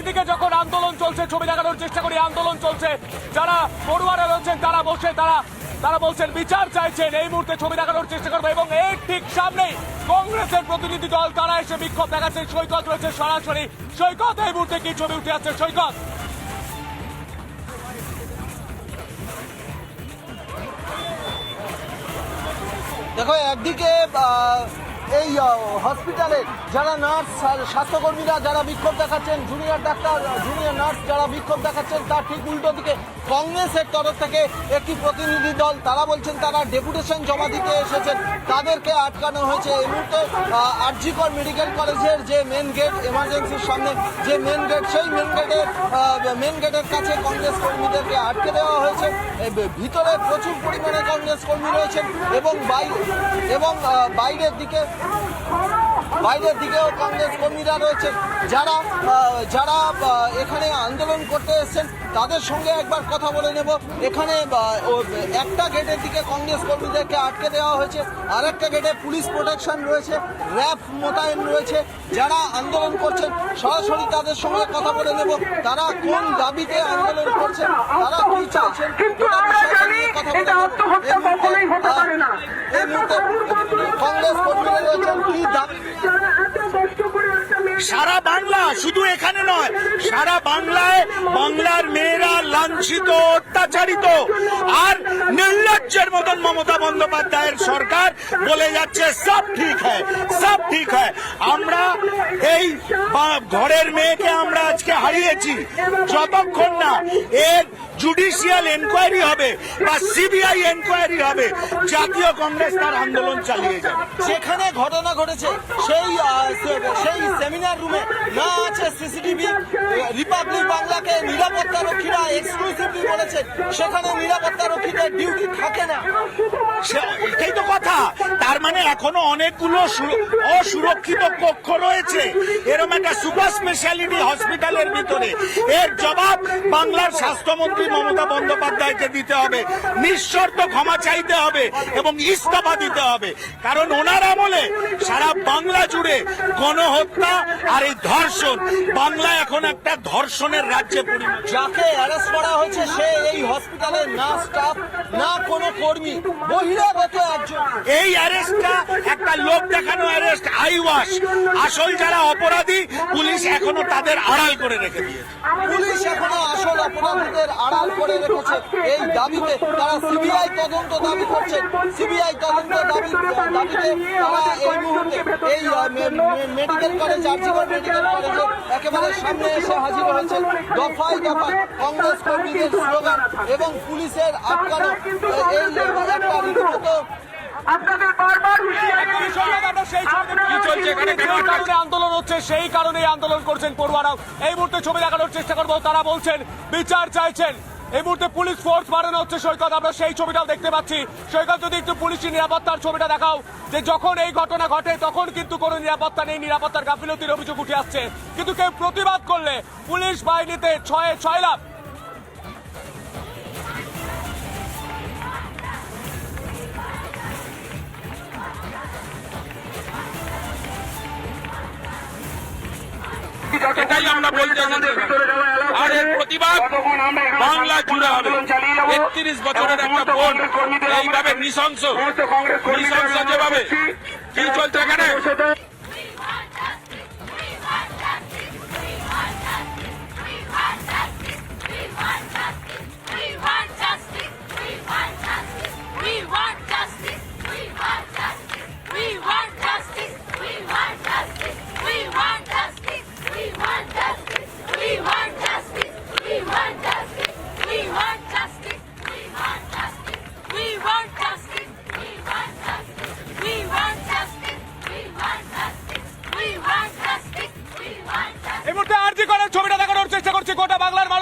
একদিকে যখন আন্দোলন চলছে, ছবি দেখানোর চেষ্টা করি, আন্দোলন চলছে। যারা পড়ুয়ারা রয়েছেন, তারা বসে, তারা তারা বলছেন, বিচার চাইছেন, এই মুহূর্তে ছবি দেখানোর চেষ্টা করব এবং এর ঠিক সামনেই কংগ্রেসের প্রতিনিধি দল, তারা এসে বিক্ষোভ দেখাচ্ছে। সৈকত রয়েছে সরাসরি। সৈকত, এই মুহূর্তে কি ছবি উঠে আছে সৈকত। দেখো, একদিকে এই হসপিটালে যারা নার্স স্বাস্থ্যকর্মীরা যারা বিক্ষোভ দেখাচ্ছেন জুনিয়র ডাক্তার জুনিয়র নার্স যারা বিক্ষোভ দেখাচ্ছেন, তার ঠিক উল্টো দিকে কংগ্রেসের তরফ থেকে একটি প্রতিনিধি দল, তারা বলছেন তারা ডেপুটেশন জমা দিতে এসেছেন। তাদেরকে আটকানো হয়েছে। এই মুহূর্তে আরজিকর মেডিকেল কলেজের যে মেন গেট এমার্জেন্সির সামনে যে মেন গেট সেই মেন গেটের মেন গেটের কাছে কংগ্রেস কর্মীদেরকে আটকে দেওয়া হয়েছে। ভিতরে প্রচুর পরিমাণে কংগ্রেস কর্মী রয়েছেন এবং এবং বাইরের দিকে বাইরের দিকেও কংগ্রেস কর্মীরা রয়েছে যারা যারা এখানে আন্দোলন করতে এসেছেন তাদের সঙ্গে একবার কথা বলে নেব এখানে একটা গেটের দিকে কংগ্রেস কর্মীদেরকে আটকে দেওয়া হয়েছে আর একটা গেটে পুলিশ প্রোটেকশন রয়েছে র্যাব মোতায়েন রয়েছে যারা আন্দোলন করছেন সরাসরি তাদের সঙ্গে কথা বলে নেব তারা কোন দাবিতে আন্দোলন করছেন তারা কি চাইছেন কিন্তু আমরা জানি কথা এটা বলে নেব। আত্মহত্যা কখনোই হতে পারে না। কংগ্রেস কর্মীরা রয়েছেন কি দাবি সারা বাংলা শুধু এখানে নয়, সারা বাংলায় বাংলার মেয়েরা লাঞ্ছিত, অত্যাচারিত। আর নির্লজ্জের মতন মমতা বন্দ্যোপাধ্যায়ের সরকার বলে যাচ্ছে, সব ঠিক হয়, সব ঠিক হয়। আমরা এই ঘরের মেয়েকে আমরা আজকে হারিয়েছি। যতক্ষণ না এর জুডিশিয়াল এনকোয়ারি হবে বা সিবিআই এনকোয়ারি হবে, জাতীয় কংগ্রেস তার আন্দোলন চালিয়ে যাবে। যেখানে ঘটনা ঘটেছে। সেই সেই সেমিনার রুমে না আছে সিসিটিভি রিপাবলিক বাংলাকে নিরাপত্তা রক্ষীরা এক্সক্লুসিভলি বলেছেন সেখানে নিরাপত্তা রক্ষীদের ডিউটি থাকে না। এটাই তো কথা। তার মানে এখনও অনেকগুলো অসুরক্ষিত কক্ষ রয়েছে। এরকম একটা সুপার স্পেশালিটি হসপিটালের ভিতরে। এর জবাব বাংলার স্বাস্থ্যমন্ত্রী মমতা বন্দ্যোপাধ্যায়কে দিতে হবে। নিঃশর্ত ক্ষমা চাইতে হবে এবং ইস্তফা দিতে হবে। কারণ ওনার আমলে সারা বাংলা জুড়ে গণহত্যা আর এই ধর্ষণ বাংলা এখন একটা ধর্ষণের রাজ্যে পরিণত। যাকে অ্যারেস্ট করা হয়েছে সে এই হসপিটালের না স্টাফ না কোনো কর্মী বহিরাগত একজন এই অ্যারেস্টটা একটা লোক দেখানো অ্যারেস্ট আই ওয়াশ আসল যারা অপরাধী পুলিশ এখনও তাদের আড়াল করে রেখে দিয়েছে। পুলিশ এখনও আসল অপরাধীদের আড়াল করে রেখেছে এই দাবিতে তারা সিবিআই তদন্ত দাবি করছেন সিবিআই তদন্ত দাবি দাবিতে তারা এই মুহূর্তে এই মেডিকেল কলেজ আর্জিকর মেডিকেল কলেজের একেবারে সামনে এসে হাজির হয়েছেন দফায় দফায় কংগ্রেস কর্মীদের স্লোগান এবং পুলিশের আটকানো এই একটা রীতিমতো আপনাদের বারবার আমরা সেই কারণে আন্দোলন হচ্ছে সেই কারণেই আন্দোলন করছেন পড়ুয়ারাও। এই মুহূর্তে ছবি দেখানোর চেষ্টা করব। তারা বলছেন বিচার চাইছেন। এই মুহূর্তে পুলিশ ফোর্স বাড়ানো হচ্ছে সৈকত। আমরা সেই ছবিটাও দেখতে পাচ্ছি। সৈকত যদি একটু পুলিশি নিরাপত্তার ছবিটা দেখাও যে যখন এই ঘটনা ঘটে তখন কিন্তু কোনো নিরাপত্তা নেই নিরাপত্তার গাফিলতির অভিযোগ উঠে আসছে। কিন্তু কেউ প্রতিবাদ করলে পুলিশ বাহিনীতে ছয়ে ছয় লাভ এটাই আমরা বলতে আর এর প্রতিবাদ বাংলা জুড়ে হবে। একত্রিশ বছরের একটা বোন এইভাবে নৃশংস। নৃশংস যেভাবে কি চলছে এখানে?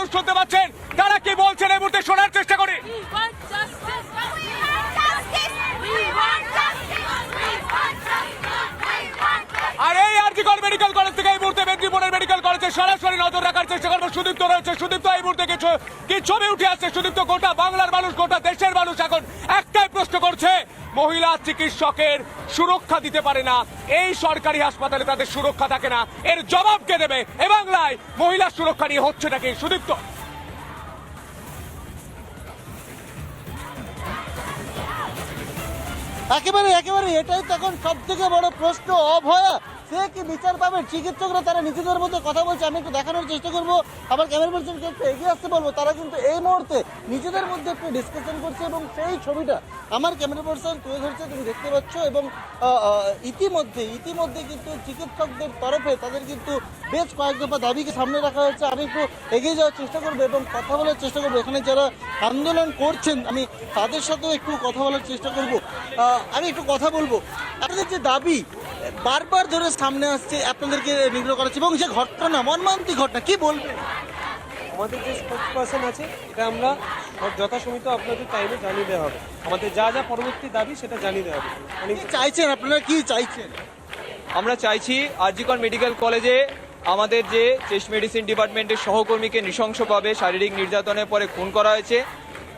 মানুষ শুনতে পাচ্ছেন? তারা কি বলছেন এই মুহূর্তে শোনার চেষ্টা করি. আর এই আরজিকর মেডিকেল কলেজ থেকে এই মুহূর্তে মেদিনীপুরের মেডিকেল কলেজে সরাসরি নজর রাখার চেষ্টা করব। সুদীপ্ত রয়েছে সুদীপ্ত এই মুহূর্তে কিছু কি ছবি উঠে আসছে সুদীপ্ত গোটা বাংলার মানুষ গোটা দেশের মানুষ এখন মহিলা চিকিৎসকের সুরক্ষা দিতে পারে না। এই সরকারি হাসপাতালে তাদের সুরক্ষা থাকে না। এর জবাব কে দেবে? এ বাংলায় মহিলা সুরক্ষা নিয়ে হচ্ছে নাকি সুদীপ্ত? একেবারে একেবারে, এটাই তো এখন সব থেকে বড় প্রশ্ন, অভয়া। সে কি বিচার পাবে? চিকিৎসকরা তারা নিজেদের মধ্যে কথা বলছে, আমি একটু দেখানোর চেষ্টা করব। আবার ক্যামেরা পার্সনকে একটু এগিয়ে আসতে বলব, তারা কিন্তু এই মুহূর্তে নিজেদের মধ্যে একটু ডিসকাশন করছে এবং সেই ছবিটা আমার ক্যামেরা পার্সন তুলে ধরছে, তুমি দেখতে পাচ্ছ এবং ইতিমধ্যে ইতিমধ্যে কিন্তু চিকিৎসকদের তরফে তাদের কিন্তু বেশ কয়েক দফা দাবিকে সামনে রাখা হয়েছে। আমি একটু এগিয়ে যাওয়ার চেষ্টা করব এবং কথা বলার চেষ্টা করব। এখানে যারা আন্দোলন করছেন, আমি তাদের সাথেও একটু কথা বলার চেষ্টা করব। আমি একটু কথা বলব। আপনাদের যে দাবি বারবার ধরে সামনে আসছে আপনাদেরকে নিগ্রহ করা হচ্ছে। এবং যে ঘটনা মর্মান্তিক ঘটনা কি বলবেন? আমাদের যে স্পোর্টস পার্সন আছে এটা আমরা যথাসমিত আপনাদের টাইমে জানিয়ে দেওয়া হবে। আমাদের যা যা পরবর্তী দাবি সেটা জানিয়ে দেওয়া হবে। মানে কি চাইছেন আপনারা? কি চাইছেন? আমরা চাইছি আরজিকর মেডিকেল কলেজে আমাদের যে চেস্ট মেডিসিন ডিপার্টমেন্টের সহকর্মীকে নৃশংসভাবে শারীরিক নির্যাতনের পরে খুন করা হয়েছে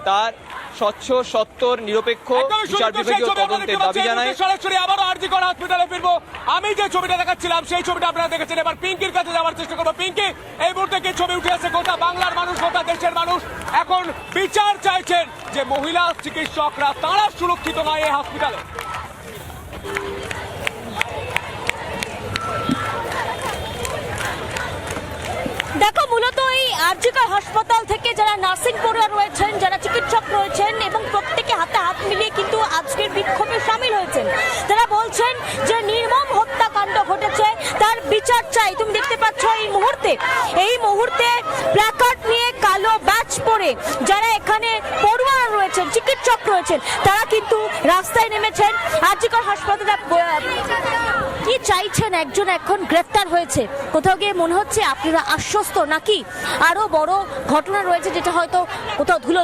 তার স্বচ্ছ সত্তর নিরপেক্ষ বিচার বিভাগীয় তদন্তের দাবি মুহূর্তে সরাসরি আবারও আরজিকর হসপিটালে ফিরবো। আমি যে ছবিটা দেখাচ্ছিলাম সেই ছবিটা আপনারা দেখেছেন। এবার পিঙ্কির কাছে যাওয়ার চেষ্টা করব। পিঙ্কি এই মুহূর্তে কি ছবি উঠে আছে? গোটা বাংলার মানুষ গোটা দেশের মানুষ। এখন বিচার চাইছেন যে মহিলা চিকিৎসকরা তারা সুরক্ষিত নয় এই হসপিটালে দেখো মূলত এই হাসপাতাল থেকে যারা নার্সিং পড়ুয়া রয়েছেন, যারা চিকিৎসক রয়েছেন এবং প্রত্যেকে হাতে হাত মিলিয়ে কিন্তু আজকের বিক্ষোভে সামিল হয়েছেন। তারা বলছেন যে নির্মম হত্যাকাণ্ড ঘটেছে, তার বিচার চাই। তুমি দেখতে পাচ্ছ এই মুহূর্তে এই মুহূর্তে প্ল্যাকার্ড নিয়ে কালো ব্যাচ পরে যারা এখানে পড়ুয়ারা রয়েছেন, চিকিৎসক রয়েছেন, তারা কিন্তু রাস্তায় নেমেছেন। আরজিকর হাসপাতালে কি চাইছেন একজন এখন গ্রেফতার হয়েছে। কোথাও গিয়ে মনে হচ্ছে আপনারা আশ্বস্ত নাকি? আরও বড় ঘটনা রয়েছে যেটা হয়তো কোথাও ধুলো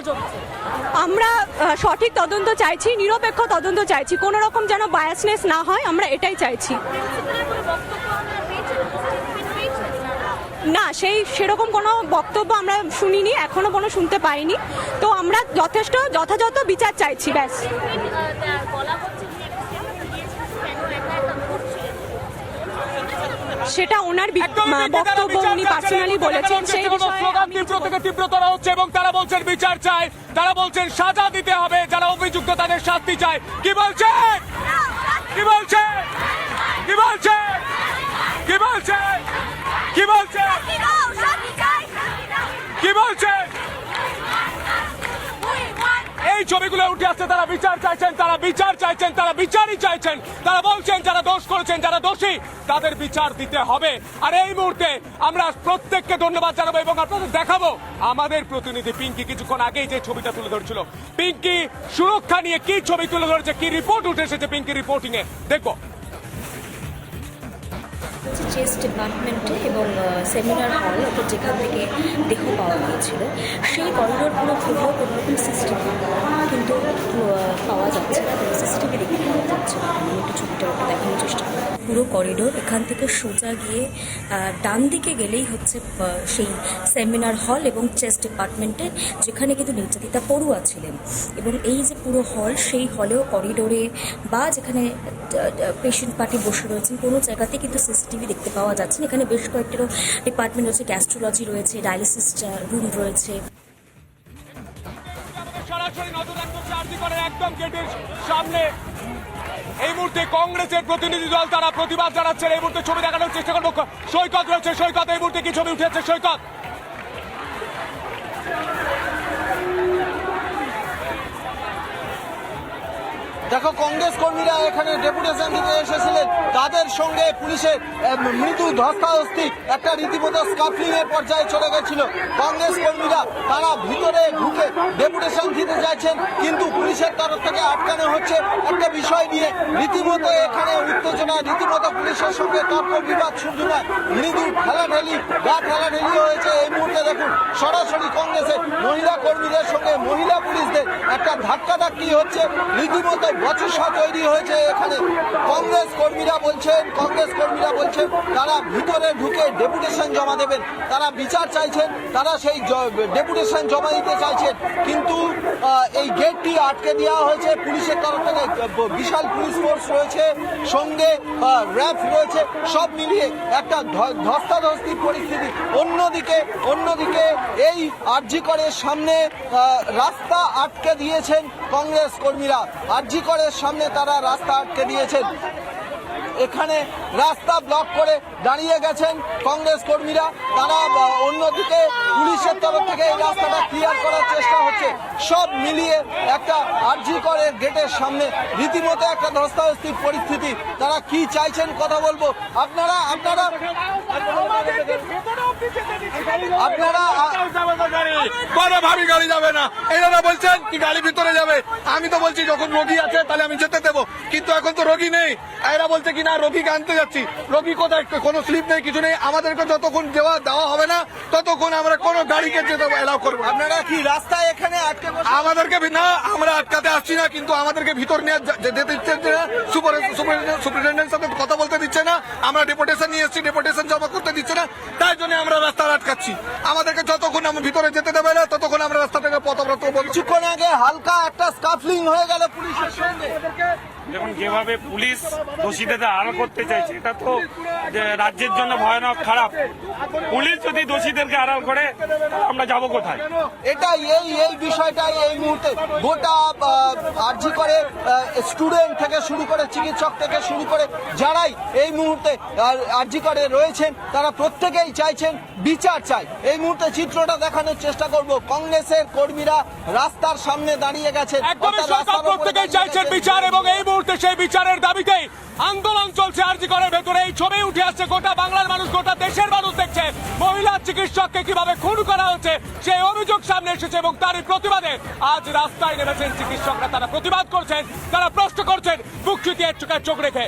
আমরা সঠিক তদন্ত চাইছি, নিরপেক্ষ তদন্ত চাইছি। কোনো রকম যেন বায়াসনেস না হয়, আমরা এটাই চাইছি। না, সেই সেরকম কোনো বক্তব্য আমরা শুনিনি, এখনও কোনো শুনতে পাইনি। তো আমরা যথেষ্ট, যথাযথ বিচার চাইছি, ব্যাস। সেটা ওনার বক্তব্য উনি পার্সোনালি বলেছেন সেই তীব্র থেকে তীব্রতর হচ্ছে এবং তারা বলছেন বিচার চায় তারা বলছেন সাজা দিতে হবে যারা অভিযুক্ত তাদের শাস্তি চায় কি বলছে? কি বলছে? কি বলছে? কি বলছে? কি বলছে? কি বলছে? ছবিগুলো উঠে আসছে, তারা বিচার চাইছেন, তারা বিচার চাইছেন, তারা বিচারই চাইছেন। তারা বলছেন, যারা দোষ করেছেন, যারা দোষী, তাদের বিচার দিতে হবে। আর এই মুহূর্তে আমরা প্রত্যেককে ধন্যবাদ জানাব এবং আপনাদের দেখাবো, আমাদের প্রতিনিধি পিঙ্কি কিছুক্ষণ আগেই যে ছবিটা তুলে ধরছিল। পিঙ্কি, সুরক্ষা নিয়ে কি ছবি তুলে ধরেছে, কি রিপোর্ট উঠে এসেছে পিঙ্কি রিপোর্টিং এ দেখব। চেস্ট ডিপার্টমেন্টে এবং সেমিনার হল অর্থাৎ যেখান থেকে দেহ পাওয়া গিয়েছিল, সেই করিডোর পুরো ঘুরলেও কোনো রকম কিন্তু পাওয়া যাচ্ছে না, কোনো সিসিটিভি দেখে পাওয়া যাচ্ছে না। আমি একটু ছবিটা দেখানোর চেষ্টা করি পুরো করিডোর, এখান থেকে সোজা গিয়ে ডান দিকে গেলেই হচ্ছে সেই সেমিনার হল এবং চেস্ট ডিপার্টমেন্টের যেখানে কিন্তু নির্যাতিতা পড়ুয়া ছিলেন। এবং এই যে পুরো হল, সেই হলেও করিডোরে বা যেখানে পেশেন্ট পার্টি বসে রয়েছেন, কোনো জায়গাতে কিন্তু সিসিটিভি দেখতে পাওয়া যাচ্ছে এখানে বেশ কয়েকটিরও ডিপার্টমেন্ট রয়েছে গ্যাস্ট্রোলজি রয়েছে ডায়ালিসিস রুম রয়েছে। সরাসরি নজর রাখব একদম গেটের সামনে এই মুহূর্তে কংগ্রেসের প্রতিনিধি দল তারা প্রতিবাদ জানাচ্ছেন। এই মুহূর্তে ছবি দেখানোর চেষ্টা করব। সৈকত রয়েছে, সৈকত। এই মুহূর্তে কি ছবি উঠেছে? সৈকত। দেখো, কংগ্রেস কর্মীরা এখানে ডেপুটেশন দিতে এসেছিলেন। তাদের সঙ্গে পুলিশের মৃদু ধস্তাধস্তি একটা রীতিমতো স্কাফলিং এর পর্যায়ে চলে গেছিল। কংগ্রেস কর্মীরা, তারা ভিতরে ঢুকে ডেপুটেশন দিতে চাইছেন, কিন্তু পুলিশের তরফ থেকে আটকানো হচ্ছে একটা বিষয় নিয়ে। রীতিমতো এখানে উত্তেজনা, রীতিমতো পুলিশের সঙ্গে তর্ক বিবাদ শুরু নয়, মৃদু ঠেলাঠেলি, গা ঠেলাঠেলি হয়েছে এই মুহূর্তে। দেখুন, সরাসরি কংগ্রেসের মহিলা কর্মীদের সঙ্গে মহিলা পুলিশদের একটা ধাক্কাধাক্কি হচ্ছে। রীতিমতো বচসা তৈরি হয়েছে এখানে। কংগ্রেস কর্মীরা বলছেন, কংগ্রেস কর্মীরা বলছেন, তারা ভিতরে ঢুকে ডেপুটেশন জমা দেবেন। তারা বিচার চাইছেন, তারা সেই ডেপুটেশন জমা দিতে চাইছেন। কিন্তু এই গেটটি আটকে দেওয়া হয়েছে। পুলিশের তরফ থেকে বিশাল পুলিশ ফোর্স রয়েছে, সঙ্গে র্যাব রয়েছে। সব মিলিয়ে একটা ধস্তাধস্তির পরিস্থিতি। অন্যদিকে অন্যদিকে এই আরজিকরের সামনে রাস্তা আটকে দিয়েছেন কংগ্রেস কর্মীরা। আরজিকরের সামনে তারা রাস্তা আটকে দিয়েছেন। এখানে রাস্তা ব্লক করে দাঁড়িয়ে গেছেন কংগ্রেস কর্মীরা। তারা অন্যদিকে পুলিশের তরফ থেকে এই রাস্তাটা ক্লিয়ার করার চেষ্টা হচ্ছে। সব মিলিয়ে একটা আরজি করে গেটের সামনে। রীতিমতো একটা ধস্তাধস্তির পরিস্থিতি। তারা কি চাইছেন কথা বলব? আপনারা আপনারা আপনারা, আ- কোনো ভাবি গাড়ি যাবে না। এনারা বলছেন কি গাড়ি ভিতরে যাবে। আমি তো বলছি, যখন রোগী আছে, তাহলে আমি যেতে দেবো। কিন্তু এখন তো রোগী নেই। এরা বলছে কি না রোগীকে আনতে যাচ্ছি। রোগী কোথায়? কোনো স্লিপ নেই কিছু নেই। আমাদেরকে যতক্ষণ দেওয়া দেওয়া হবে না ততক্ষণ আমরা কোনো গাড়িকে যেতে এলাও করব আপনারা কি রাস্তায় এখানে আটকে আমাদেরকে না আমরা আটকাতে আসছি না কিন্তু আমাদেরকে ভিতর নিয়ে যেতে দিচ্ছে না সুপারিনটেন্ডেন্ট সাথে কথা বলতে দিচ্ছে না আমরা ডেপুটেশন নিয়ে এসেছি ডেপুটেশন জমা করতে দিচ্ছে না তাই জন্য আমরা রাস্তা আটকাচ্ছি। আমাদেরকে যতক্ষণ আমরা ভিতরে যেতে দেবে না ততক্ষণ আমরা রাস্তাটাকে পথব্রত বলছি কিছুক্ষণ আগে হালকা একটা স্কাফলিং হয়ে গেল পুলিশের সঙ্গে। দেখুন যেভাবে পুলিশ দোষীদের আড়াল করতে চাইছে এটা তো রাজ্যের জন্য ভয়ানক খারাপ। পুলিশ যদি দোষীদেরকে আড়াল করে আমরা যাব কোথায়? এটাই এই এই বিষয়টাই এই মুহূর্তে গোটা আর্জি করে স্টুডেন্ট থেকে শুরু করে চিকিৎসক থেকে শুরু করে যারাই এই মুহূর্তে আর্জি করে রয়েছেন তারা প্রত্যেকেই চাইছেন বিচার চাই। এই মুহূর্তে চিত্রটা দেখানোর চেষ্টা করব। কংগ্রেসের কর্মীরা রাস্তার সামনে দাঁড়িয়ে গেছে প্রত্যেকেই চাইছেন বিচার এবং এই মুহূর্তে সেই বিচারের দাবিতেই আন্দোলন চলছে আরজি করার ভেতরে। এই ছবি উঠে আসছে, গোটা বাংলার মানুষ, গোটা দেশের মানুষ দেখছে। মহিলা চিকিৎসককে কীভাবে খুন করা হচ্ছে, সেই অভিযোগ সামনে এসেছে এবং তারই প্রতিবাদে আজ রাস্তায় নেমেছেন চিকিৎসকরা। তারা প্রতিবাদ করছেন, তারা প্রশ্ন করছেন চুকিয়ে চোখে চোখ রেখে।